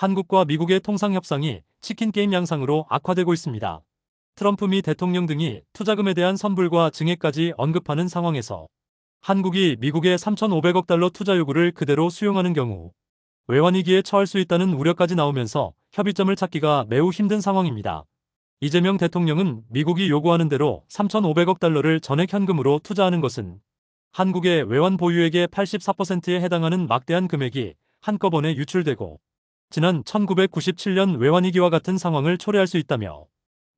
한국과 미국의 통상 협상이 치킨 게임 양상으로 악화되고 있습니다. 트럼프 미 대통령 등이 투자금에 대한 선불과 증액까지 언급하는 상황에서 한국이 미국의 3,500억 달러 투자 요구를 그대로 수용하는 경우 외환위기에 처할 수 있다는 우려까지 나오면서 협의점을 찾기가 매우 힘든 상황입니다. 이재명 대통령은 미국이 요구하는 대로 3,500억 달러를 전액 현금으로 투자하는 것은 한국의 외환 보유액의 84%에 해당하는 막대한 금액이 한꺼번에 유출되고 지난 1997년 외환위기와 같은 상황을 초래할 수 있다며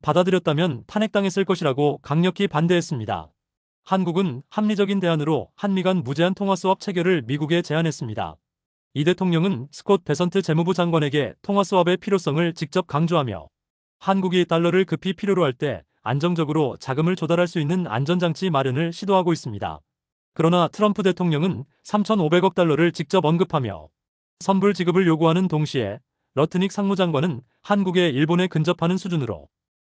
받아들였다면 탄핵당했을 것이라고 강력히 반대했습니다. 한국은 합리적인 대안으로 한미 간 무제한 통화 수업 체결을 미국에 제안했습니다. 이 대통령은 스콧 베선트 재무부 장관에게 통화 수업의 필요성을 직접 강조하며 한국이 달러를 급히 필요로 할 때 안정적으로 자금을 조달할 수 있는 안전장치 마련을 시도하고 있습니다. 그러나 트럼프 대통령은 3,500억 달러를 직접 언급하며 선불 지급을 요구하는 동시에 러트닉 상무장관은 한국에 일본에 근접하는 수준으로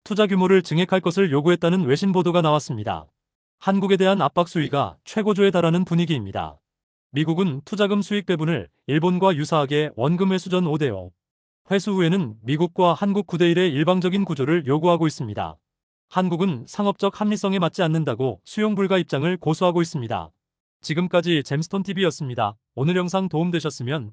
투자 규모를 증액할 것을 요구했다는 외신 보도가 나왔습니다. 한국에 대한 압박 수위가 최고조에 달하는 분위기입니다. 미국은 투자금 수익 배분을 일본과 유사하게 원금 회수전 5대5 회수 후에는 미국과 한국 9대1의 일방적인 구조를 요구하고 있습니다. 한국은 상업적 합리성에 맞지 않는다고 수용 불가 입장을 고수하고 있습니다. 지금까지 잼스톤TV였습니다. 오늘 영상 도움되셨으면